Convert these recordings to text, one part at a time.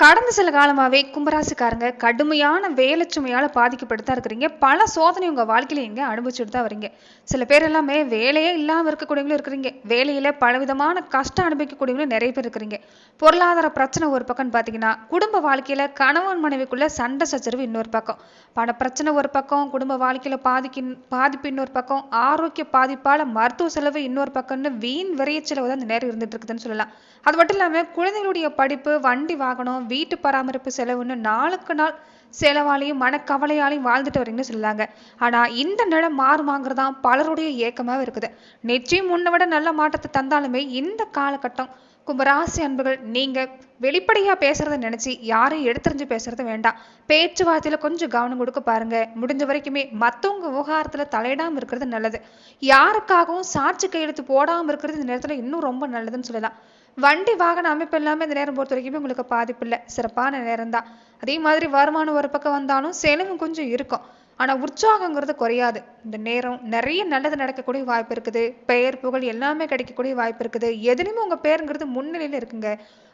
கடந்த சில காலமாகவே கும்பராசிக்காரங்க கடுமையான வேலைச்சுமையால் பாதிக்கப்பட்டு தான் இருக்கிறீங்க. பல சோதனை உங்கள் வாழ்க்கையில் இங்கே அனுபவிச்சுட்டு தான் வரீங்க. சில பேர் எல்லாமே வேலையே இல்லாமல் இருக்கக்கூடியவங்களும் இருக்கிறீங்க. வேலையில் பலவிதமான கஷ்டம் அனுபவிக்கக்கூடியவங்களும் நிறைய பேர் இருக்கிறீங்க. பொருளாதார பிரச்சனை ஒரு பக்கம்னு பார்த்தீங்கன்னா குடும்ப வாழ்க்கையில் கணவன் மனைவிக்குள்ள சண்டை சச்சரவு இன்னொரு பக்கம். பண பிரச்சனை ஒரு பக்கம் குடும்ப வாழ்க்கையில் பாதிக்கு பாதிப்பு இன்னொரு பக்கம் ஆரோக்கிய பாதிப்பால் மருத்துவ செலவு இன்னொரு பக்கம்னு வீண் விரைய செலவு தான் இந்த நேரம் இருந்துட்டு இருக்குதுன்னு சொல்லலாம். அது மட்டும் இல்லாமல் குழந்தைகளுடைய படிப்பு வண்டி வாகனம் வீட்டு பராமரிப்பு செலவுன்னு நாளுக்கு நாள் செலவாலையும் மனக்கவலையாலையும் வாழ்ந்துட்டு வரீங்கன்னு சொல்லாங்க ஆனா இந்த நிலம் மாறுமாங்கிறதா பலருடைய ஏக்கமாக இருக்குது. நிச்சயம் முன்ன விட நல்ல மாற்றத்தை தந்தாலுமே இந்த காலகட்டம் கும்பராசி அன்புகள் நீங்க வெளிப்படையா பேசுறத நினைச்சு யாரையும் எடுத்துரிஞ்சு பேசுறது வேண்டாம். பேச்சுவார்த்தையில் கொஞ்சம் கவனம் கொடுக்க பாருங்க. முடிஞ்ச வரைக்குமே மத்தவங்க விவகாரத்துல தலையிடாம இருக்கிறது நல்லது. யாருக்காகவும் சாட்சி கையெழுத்து போடாம இருக்கிறது இந்த நேரத்துல இன்னும் ரொம்ப நல்லதுன்னு சொல்லலாம். வண்டி வாகன அமைப்பு எல்லாமே இந்த நேரம் பொறுத்த வரைக்குமே உங்களுக்கு பாதிப்பு இல்லை. சிறப்பான நேரம் தான் அதே மாதிரி வருமானம் ஒரு பக்கம் வந்தாலும் செலவு கொஞ்சம் இருக்கும். ஆனால் உற்சாகங்கிறது குறையாது. இந்த நேரம் நிறைய நல்லது நடக்கக்கூடிய வாய்ப்பு இருக்குது. பெயர் புகழ் எல்லாமே கிடைக்கக்கூடிய வாய்ப்பு இருக்குது. எதுலையுமே உங்கள் பேருங்கிறது முன்னிலையில் இருக்குங்க.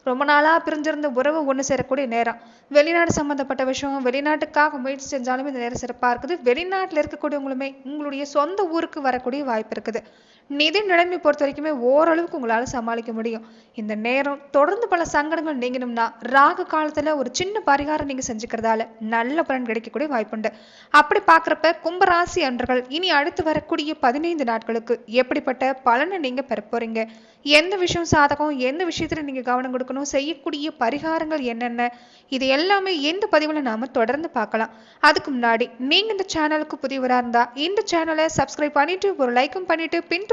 ரொம்ப நாளாக பிரிஞ்சிருந்த உறவு ஒன்று சேரக்கூடிய நேரம். வெளிநாடு சம்மந்தப்பட்ட விஷயம் வெளிநாட்டுக்காக முயற்சி செஞ்சாலுமே இந்த நேரம் சிறப்பாக இருக்குது. வெளிநாட்டில் இருக்கக்கூடியவங்களுமே உங்களுடைய சொந்த ஊருக்கு வரக்கூடிய வாய்ப்பு இருக்குது. நிதி நிலைமை பொறுத்த வரைக்குமே ஓரளவுக்கு உங்களால சமாளிக்க முடியும். இந்த நேரம் தொடர்ந்து பல சங்கடங்கள் நீங்கணும்னா ராகு காலத்துல ஒரு சின்ன பரிகாரம் நீங்க செஞ்சுக்கிறதால நல்ல பலன் கிடைக்கக்கூடிய வாய்ப்புண்டு. அப்படி பார்க்குறப்ப கும்பராசி அன்றர்கள் இனி அடுத்து வரக்கூடிய பதினைந்து நாட்களுக்கு எப்படிப்பட்ட பலனை நீங்க பெற போறீங்க? எந்த விஷயம் சாதகம் எந்த விஷயத்துல நீங்க கவனம் கொடுக்கணும் செய்யக்கூடிய பரிகாரங்கள் என்னென்ன? இது எல்லாமே எந்த பதிவுல நாம தொடர்ந்து பார்க்கலாம் அதுக்கு முன்னாடி நீங்க இந்த சேனலுக்கு புதியவராக இருந்தா இந்த சேனலை சப்ஸ்கிரைப் பண்ணிட்டு ஒரு லைக்கும் பண்ணிட்டு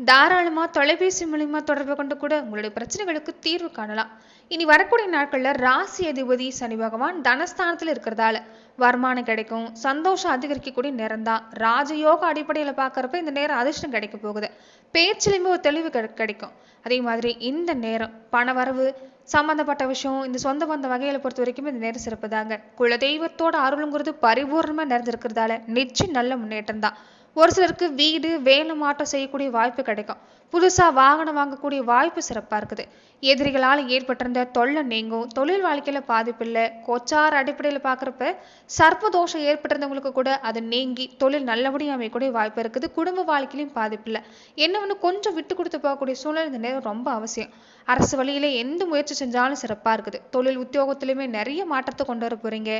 தாராளமாக தொலைபேசி மூலிமா தொடர்பு கொண்டு கூட உங்களுடைய பிரச்சனைகளுக்கு தீர்வு காணலாம். இனி வரக்கூடிய நாட்களில் ராசி அதிபதி சனி பகவான் தனஸ்தானத்தில் இருக்கிறதால வருமானம் கிடைக்கும் சந்தோஷம் அதிகரிக்கக்கூடிய நேரம் தான். ராஜயோக அடிப்படையில் பார்க்குறப்ப இந்த நேரம் அதிர்ஷ்டம் கிடைக்க போகுது. பேச்சிலையுமே ஒரு தெளிவு கிடைக்கும். அதே மாதிரி இந்த நேரம் பண வரவு சம்பந்தப்பட்ட விஷயம் இந்த சொந்த பந்த வகையில பொறுத்த வரைக்கும் இந்த நேரம் சிறப்பு தாங்க குலதெய்வத்தோட அருளுங்கிறது பரிபூர்ணமா நிறைஞ்சிருக்கிறதால நிச்சயம் நல்ல முன்னேற்றம் தான். ஒரு சிலருக்கு வீடு வேலை மாற்றம் செய்யக்கூடிய வாய்ப்பு கிடைக்கும். புதுசாக வாகனம் வாங்கக்கூடிய வாய்ப்பு சிறப்பாக இருக்குது. எதிரிகளால் ஏற்பட்டிருந்த தொல்லை நீங்கும் தொழில் வாழ்க்கையில் பாதிப்பு இல்லை கொச்சார் அடிப்படையில் பார்க்குறப்ப சர்ப்பதோஷம் ஏற்பட்டிருந்தவங்களுக்கு கூட அது நீங்கி தொழில் நல்லபடியாக அமையக்கூடிய வாய்ப்பு இருக்குது. குடும்ப வாழ்க்கையிலும் பாதிப்பு இல்லை என்ன ஒன்று கொஞ்சம் விட்டு கொடுத்து போகக்கூடிய சூழல் இந்த நேரம் ரொம்ப அவசியம். அரசு வழியில் எந்த முயற்சி செஞ்சாலும் சிறப்பாக இருக்குது. தொழில் உத்தியோகத்திலுமே நிறைய மாற்றத்தை கொண்டு வர போகிறீங்க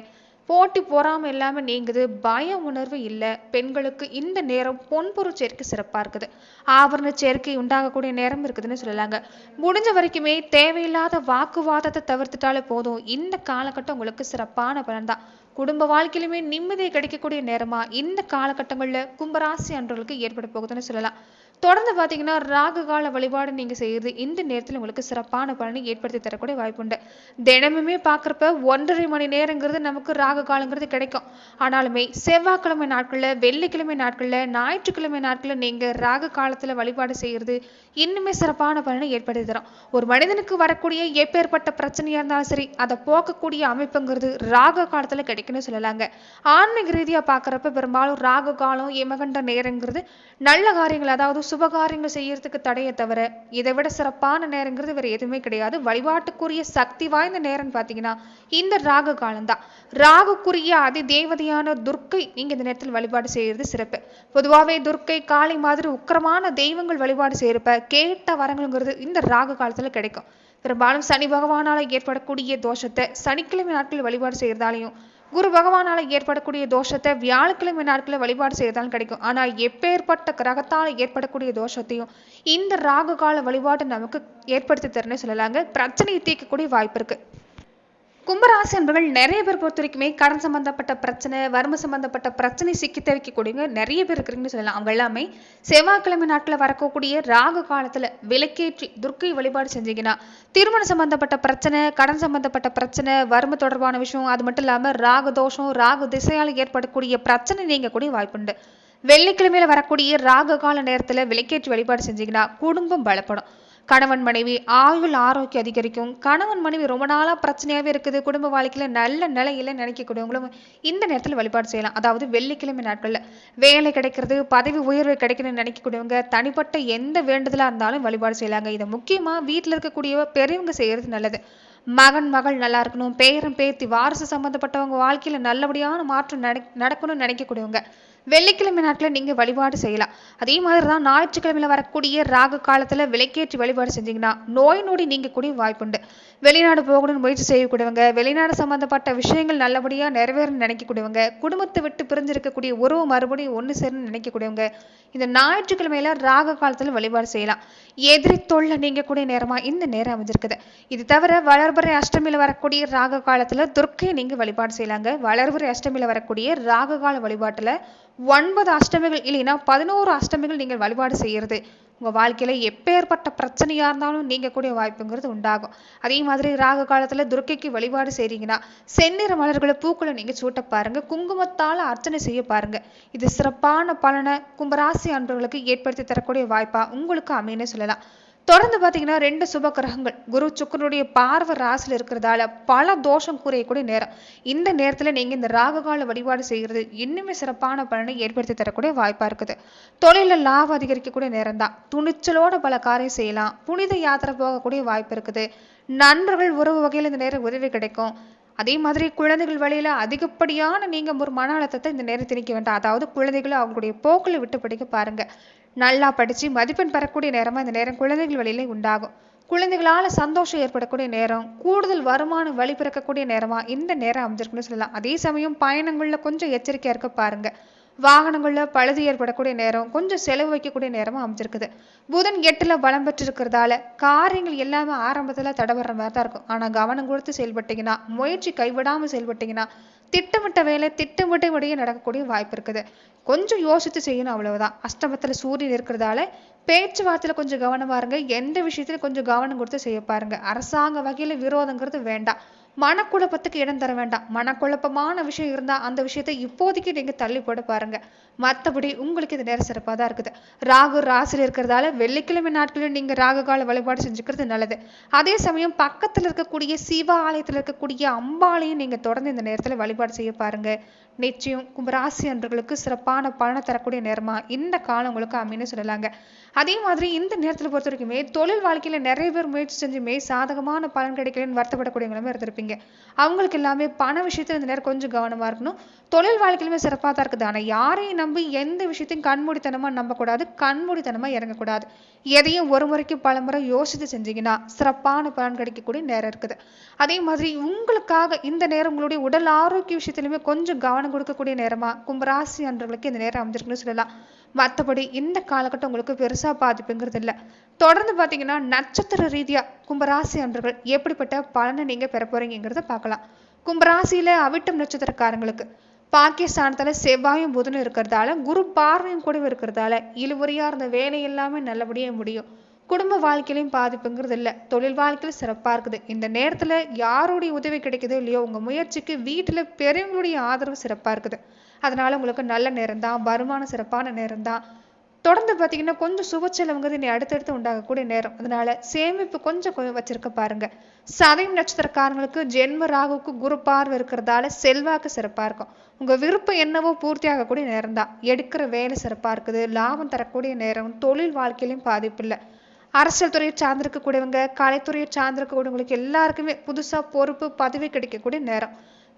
போட்டி பொறாமை இல்லாமல் நீங்குது பய உணர்வு இல்லை. பெண்களுக்கு இந்த நேரம் பொன்பொருள் சேர்க்கை சிறப்பா இருக்குது. ஆவரண சேர்க்கை உண்டாகக்கூடிய நேரம் இருக்குதுன்னு சொல்லலாங்க. முடிஞ்ச வரைக்குமே தேவையில்லாத வாக்குவாதத்தை தவிர்த்துட்டாலே போதும். இந்த காலகட்டம் உங்களுக்கு சிறப்பான பலன் தான் குடும்ப வாழ்க்கையிலுமே நிம்மதியை கிடைக்கக்கூடிய நேரமா இந்த காலகட்டங்களில் கும்பராசி அன்றவர்களுக்கு ஏற்பட போகுதுன்னு சொல்லலாம். தொடர்ந்து பார்த்தீங்கன்னா ராகு கால வழிபாடு நீங்க செய்யறது இந்த நேரத்தில் உங்களுக்கு சிறப்பான பலனை ஏற்படுத்தி தரக்கூடிய வாய்ப்புண்டு தினமுமே பார்க்குறப்ப ஒன்றரை மணி நேரங்கிறது நமக்கு ராகு காலங்கிறது கிடைக்கும். ஆனாலுமே செவ்வாய்க்கிழமை நாட்கள்ல வெள்ளிக்கிழமை நாட்கள்ல ஞாயிற்றுக்கிழமை நாட்கள்ல நீங்க ராகு காலத்துல வழிபாடு செய்யறது இன்னுமே சிறப்பான பலனை ஏற்படுத்தி தரும். ஒரு மனிதனுக்கு வரக்கூடிய எப்பேற்பட்ட பிரச்சனையா இருந்தாலும் சரி அதை போக்கக்கூடிய அமைப்புங்கிறது ராகு காலத்துல கிடைக்கும்னு சொல்லலாங்க. ஆன்மீக ரீதியா பார்க்குறப்ப பெரும்பாலும் ராகு காலம் எமகண்ட நேரங்கிறது நல்ல காரியங்கள் அதாவது சுபகாரியங்கள் செய்யறதுக்கு தடையை தவிர இதை விட சிறப்பான நேரங்கிறது வேற எதுவுமே கிடையாது. வழிபாட்டுக்குரிய சக்தி வாய்ந்த நேரம் பார்த்தீங்கன்னா இந்த ராகு காலம்தான். ராகுக்குரிய அதி தேவதையான துர்க்கை நீங்க இந்த நேரத்தில் வழிபாடு செய்யறது சிறப்பு. பொதுவாகவே துர்க்கை காளி மாதிரி உக்கிரமான தெய்வங்கள் வழிபாடு செய்யறப்ப கேட்ட வரங்கள்ங்கிறது இந்த ராகு காலத்துல கிடைக்கும். பெரும்பாலும் சனி பகவானால ஏற்படக்கூடிய தோஷத்தை சனிக்கிழமை நாட்கள் வழிபாடு செய்யறதாலையும் குரு பகவானால ஏற்படக்கூடிய தோஷத்தை வியாழக்கிழமை நாட்களில் வழிபாடு செய்யறதாலும் கிடைக்கும். ஆனா எப்பேற்பட்ட கிரகத்தால் ஏற்படக்கூடிய தோஷத்தையும் இந்த ராகு கால வழிபாடு நமக்கு ஏற்படுத்தி தரணும்னு சொல்லலாங்க. பிரச்சனையை தீர்க்கக்கூடிய வாய்ப்பு இருக்கு. கும்பராசி அன்பர்கள் நிறைய பேர் பொறுத்த வரைக்குமே கடன் சம்பந்தப்பட்ட பிரச்சனை வறுமை சம்பந்தப்பட்ட பிரச்சனை சிக்கி தவிக்கக்கூடியவங்க நிறைய பேர் இருக்கிறீங்கன்னு சொல்லலாம். அவங்க எல்லாமே செவ்வாய்க்கிழமை நாட்டில் வரக்கூடிய ராகு காலத்துல விலக்கேற்றி துர்க்கை வழிபாடு செஞ்சீங்கன்னா திருமணம் சம்பந்தப்பட்ட பிரச்சனை கடன் சம்பந்தப்பட்ட பிரச்சனை வறுமை தொடர்பான விஷயம் அது மட்டும் இல்லாமல் ராகு தோஷம் ராகு திசையால் ஏற்படக்கூடிய பிரச்சனை நீங்கக்கூடிய வாய்ப்புண்டு வெள்ளிக்கிழமையில வரக்கூடிய ராக கால நேரத்தில் விலக்கேற்றி வழிபாடு செஞ்சீங்கன்னா குடும்பம் பலப்படும். கணவன் மனைவி ஆயுள் ஆரோக்கியம் அதிகரிக்கும். கணவன் மனைவி ரொம்ப நாளாக பிரச்சனையாகவே இருக்குது. குடும்ப வாழ்க்கையில் நல்ல நிலையில் நினைக்கக்கூடியவங்களும் இந்த நேரத்தில் வழிபாடு செய்யலாம். அதாவது வெள்ளிக்கிழமை நாட்களில் வேலை கிடைக்கிறது பதவி உயர்வு கிடைக்கணும்னு நினைக்கக்கூடியவங்க தனிப்பட்ட எந்த வேண்டுதலாக இருந்தாலும் வழிபாடு செய்யலாங்க. இதை முக்கியமாக வீட்டில் இருக்கக்கூடிய பெரியவங்க செய்கிறது நல்லது. மகன் மகள் நல்லா இருக்கணும். பேரன் பேத்தி வாரிசு சம்மந்தப்பட்டவங்க வாழ்க்கையில் நல்லபடியான மாற்றம் நடக்கணும்னு நினைக்கக்கூடியவங்க. வெள்ளிக்கிழமை நாட்களில் நீங்கள் வழிபாடு செய்யலாம். அதே மாதிரி தான் ஞாயிற்றுக்கிழமையில் வரக்கூடிய ராகு காலத்தில் விலைக்கேற்றி வழிபாடு செஞ்சீங்கன்னா நோய் நொடி நீங்கக்கூடிய வாய்ப்புண்டு. வெளிநாடு போகணும்னு முயற்சி செய்யக்கூடியவங்க வெளிநாடு சம்மந்தப்பட்ட விஷயங்கள் நல்லபடியாக நிறைவேறணும்னு நினைக்கக்கூடியவங்க குடும்பத்தை விட்டு பிரிஞ்சிருக்கக்கூடிய உறவு மறுபடியும் ஒன்று சேரணும்னு நினைக்கக்கூடியவங்க இந்த ஞாயிற்றுக்கிழமையில் ராகு காலத்தில் வழிபாடு செய்யலாம். எதிரி தொல்லை நீங்கக்கூடிய நேரமாக இந்த நேரம் அமைஞ்சிருக்குது. இது தவிர வளர்பறை அஷ்டமியில் வரக்கூடிய ராகு காலத்தில் துர்க்கையை நீங்கள் வழிபாடு செய்யலாங்க. வளர்பறை அஷ்டமியில் வரக்கூடிய ராகு கால வழிபாட்டில் ஒன்பது அஷ்டமிகள் இல்லைன்னா பதினோரு அஷ்டமிகள் நீங்கள் வழிபாடு செய்யறது. உங்கள் வாழ்க்கையில் எப்பேற்பட்ட பிரச்சனையாக இருந்தாலும் நீங்கக்கூடிய வாய்ப்புங்கிறது உண்டாகும். அதே மாதிரி ராக காலத்தில் துர்க்கைக்கு வழிபாடு செய்கிறீங்கன்னா செந்நிற மலர்களை பூக்களை நீங்கள் சூட்ட பாருங்கள் குங்குமத்தால் அர்ச்சனை செய்ய பாருங்கள் இது சிறப்பான பலனை கும்பராசி அன்பர்களுக்கு ஏற்படுத்தி தரக்கூடிய வாய்ப்பாக உங்களுக்கு அமைன்னு சொல்லலாம். தொடர்ந்து பார்த்தீங்கன்னா ரெண்டு சுப கிரகங்கள். குரு சுக்கரனுடைய பார்வை ராசியில் இருக்கிறதால பல தோஷம் கூறியக்கூடிய நேரம். இந்த நேரத்தில் நீங்கள் இந்த ராககால வழிபாடு செய்கிறது இன்னுமே சிறப்பான பலனை ஏற்படுத்தி தரக்கூடிய வாய்ப்பாக இருக்குது. தொழிலில் லாபம் அதிகரிக்கக்கூடிய நேரம் தான் துணிச்சலோட பல காரியம் செய்யலாம். புனித யாத்திரை போகக்கூடிய வாய்ப்பு இருக்குது. நண்பர்கள் உறவு வகையில் இந்த நேரம் உதவி கிடைக்கும். அதே மாதிரி குழந்தைகள் வழியில அதிகப்படியான நீங்கள் ஒரு மன அழுத்தத்தை இந்த நேரம் திணிக்க வேண்டாம். அதாவது குழந்தைகளை அவங்களுடைய போக்கில் விட்டு படிக்க பாருங்கள் நல்லா படித்து மதிப்பெண் பெறக்கூடிய நேரமாக இந்த நேரம் குழந்தைகள் வழியில உண்டாகும். குழந்தைகளால் சந்தோஷம் ஏற்படக்கூடிய நேரம் கூடுதல் வருமானம் வழி பிறக்கக்கூடிய இந்த நேரம் அமைஞ்சிருக்குன்னு சொல்லலாம். அதே சமயம் பயணங்களில் கொஞ்சம் எச்சரிக்கையாக இருக்க பாருங்கள் வாகனங்களில் பழுது ஏற்படக்கூடிய நேரம் கொஞ்சம் செலவு வைக்கக்கூடிய நேரமாக அமைஞ்சிருக்குது. புதன் எட்டில் பலம் பெற்றிருக்கிறதால காரியங்கள் எல்லாமே ஆரம்பத்தில் தடவர்ற மாதிரி தான் இருக்கும். ஆனால் கவனம் கொடுத்து செயல்பட்டீங்கன்னா முயற்சி கைவிடாமல் செயல்பட்டீங்கன்னா திட்டமிட்ட வேலை திட்டமிட்டபடியே நடக்கக்கூடிய வாய்ப்பு இருக்குது. கொஞ்சம் யோசித்து செய்யணும் அவ்வளவுதான். அஷ்டமத்தில் சூரியன் இருக்கிறதால பேச்சுவார்த்தையில் கொஞ்சம் கவனமாக இருங்க. எந்த விஷயத்துல கொஞ்சம் கவனம் கொடுத்து செய்ய பாருங்க. அரசாங்க வகையில் விரோதங்கிறது வேண்டாம். மனக்குழப்பத்துக்கு இடம் தர வேண்டாம். மனக்குழப்பமான விஷயம் இருந்தா அந்த விஷயத்தை இப்போதைக்கு நீங்க தள்ளி போட பாருங்க. மற்றபடி உங்களுக்கு இது நேரம் சிறப்பாக தான் இருக்குது. ராகு ராசியில் இருக்கிறதால வெள்ளிக்கிழமை நாட்களில் நீங்க ராகு கால வழிபாடு செஞ்சுக்கிறது நல்லது. அதே சமயம் பக்கத்துல இருக்கக்கூடிய சிவ ஆலயத்துல இருக்கக்கூடிய அம்பாலையும் நீங்க தொடர்ந்து இந்த நேரத்துல வழிபாடு செய்ய பாருங்க. நிச்சயம் கும்பராசி அன்பர்களுக்கு சிறப்பான பலனை தரக்கூடிய நேரமா? இந்த காலம் உங்களுக்கு அமைன்னு சொல்லலாங்க. அதே மாதிரி இந்த நேரத்தில் பொறுத்த வரைக்குமே தொழில் வாழ்க்கையில நிறைய பேர் முயற்சி செஞ்சுமே சாதகமான பலன் கிடைக்கலன்னு வருத்தப்படக்கூடியவங்களுமே இருந்திருப்பீங்க. அவங்களுக்கு எல்லாமே பண விஷயத்துல இந்த நேரம் கொஞ்சம் கவனமா இருக்கணும். தொழில் வாழ்க்கையிலுமே சிறப்பாக தான் இருக்குது. ஆனால் யாரையும் நம்பி எந்த விஷயத்தையும் கண்மூடித்தனமா நம்பக்கூடாது கண்மூடித்தனமா இறங்கக்கூடாது. எதையும் ஒரு முறைக்கு பல முறை யோசித்து செஞ்சீங்கன்னா சிறப்பான பலன் கிடைக்கக்கூடிய நேரம் இருக்குது. அதே மாதிரி உங்களுக்காக இந்த நேரம் உங்களுடைய உடல் ஆரோக்கிய விஷயத்திலுமே கொஞ்சம் கவனம் கொடுக்கக்கூடிய நேரமா? கும்பராசி அன்றவர்களுக்கு இந்த நேரம் அமைஞ்சிருக்குன்னு சொல்லலாம். மற்றபடி இந்த காலகட்டம் உங்களுக்கு பெருசா பாதிப்புங்கிறது இல்லை. தொடர்ந்து பார்த்தீங்கன்னா நட்சத்திர ரீதியா கும்பராசி அன்றர்கள் எப்படிப்பட்ட பலனை நீங்க பெற போறீங்கிறத பார்க்கலாம் கும்பராசியில அவிட்டம் நட்சத்திரக்காரங்களுக்கு பாகிஸ்தானத்தில் செவ்வாயும் புதனும் இருக்கிறதால குரு பார்வையும் கூட இருக்கிறதால இழுவறியா இருந்த வேலை எல்லாமே நல்லபடியா முடியும். குடும்ப வாழ்க்கையிலையும் பாதிப்புங்கிறது இல்லை. தொழில் வாழ்க்கையில சிறப்பாக இருக்குது. இந்த நேரத்துல யாருடைய உதவி கிடைக்குதோ இல்லையோ உங்க முயற்சிக்கு வீட்டில் பெரியவங்களுடைய ஆதரவு சிறப்பா இருக்குது. அதனால உங்களுக்கு நல்ல நேரம் தான் வருமானம் சிறப்பான நேரம் தான். தொடர்ந்து பார்த்தீங்கன்னா கொஞ்சம் சுபச்செலவுங்கிறது நீ அடுத்தடுத்து உண்டாகக்கூடிய நேரம். அதனால சேமிப்பு கொஞ்சம் வச்சிருக்க பாருங்க. சதயம் நட்சத்திரக்காரங்களுக்கு ஜென்ம ராகுக்கு குரு பார்வை இருக்கிறதால செல்வாக்கு சிறப்பா இருக்கும். உங்க விருப்பம் என்னவோ பூர்த்தி ஆகக்கூடிய நேரம் தான். எடுக்கிற வேலை சிறப்பா இருக்குது. லாபம் தரக்கூடிய நேரம். தொழில் வாழ்க்கையிலையும் பாதிப்பு இல்லை. அரசியல் துறையை சார்ந்திருக்கக்கூடியவங்க கலைத்துறையை சார்ந்திருக்கக்கூடியவங்களுக்கு எல்லாருக்குமே புதுசா பொறுப்பு பதவி கிடைக்கக்கூடிய நேரம்.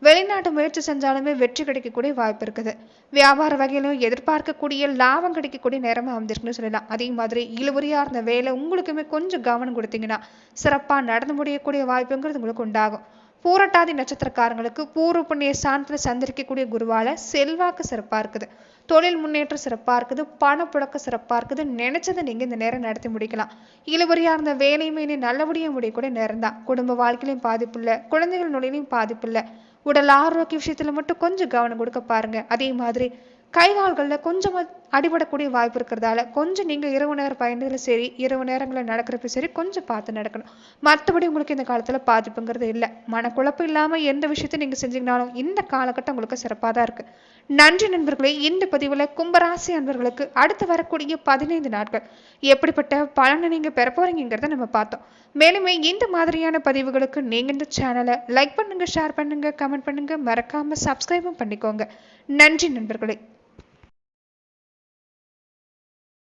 வெளிநாட்டு முயற்சி செஞ்சாலுமே வெற்றி கிடைக்கக்கூடிய வாய்ப்பு இருக்குது. வியாபார வகையிலும் எதிர்பார்க்கக்கூடிய லாபம் கிடைக்கக்கூடிய நேரமா அமைஞ்சிருக்குன்னு சொல்லலாம். அதே மாதிரி இழுவரியாக இருந்த வேலை உங்களுக்குமே கொஞ்சம் கவனம் கொடுத்தீங்கன்னா சிறப்பாக நடந்து முடியக்கூடிய வாய்ப்புங்கிறது உங்களுக்கு உண்டாகும். பூரட்டாதி நட்சத்திரக்காரங்களுக்கு பூர்வ புண்ணிய சாந்தத்துல சந்திரிக்கக்கூடிய குருவால செல்வாக்கு சிறப்பா இருக்குது. தொழில் முன்னேற்றம் சிறப்பாக இருக்குது பணப்புழக்கம் சிறப்பாக இருக்குது. நினைச்சதை நீங்கள் இந்த நேரம் நடத்தி முடிக்கலாம். இழுபறியாக இருந்த வேலையுமே இனி நல்லபடியா முடியக்கூடிய நேரம் தான். குடும்ப வாழ்க்கையிலையும் பாதிப்பு இல்லை குழந்தைகள் நுழையிலையும் பாதிப்பு இல்லை. உடல் ஆரோக்கிய விஷயத்துல மட்டும் கொஞ்சம் கவனம் கொடுக்க பாருங்க. அதே மாதிரி கை கால்களில் கொஞ்சம் அடிபடக்கூடிய வாய்ப்பு இருக்கிறதால கொஞ்சம் நீங்கள் இரவு நேர பயணங்களும் சரி இரவு நேரங்களில் நடக்கிறப்ப சரி கொஞ்சம் பார்த்து நடக்கணும். மற்றபடி உங்களுக்கு இந்த காலத்தில் பாதிப்புங்கிறது இல்லை. மனக்குழப்பம் இல்லாமல் எந்த விஷயத்தையும் நீங்கள் செஞ்சீங்கனாலும் இந்த காலகட்டம் உங்களுக்கு சிறப்பாக தான் இருக்குது நன்றி நண்பர்களே இந்த பதிவில் கும்பராசி அன்பர்களுக்கு அடுத்து வரக்கூடிய பதினைந்து நாட்கள் எப்படிப்பட்ட பலனை நீங்கள் பெற போகிறீங்கிறத நம்ம பார்த்தோம். மேலுமே இந்த மாதிரியான பதிவுகளுக்கு நீங்கள் இந்த சேனலை லைக் பண்ணுங்கள் ஷேர் பண்ணுங்கள் கமெண்ட் பண்ணுங்கள் மறக்காமல் சப்ஸ்கிரைபும் பண்ணிக்கோங்க. நன்றி நண்பர்களே.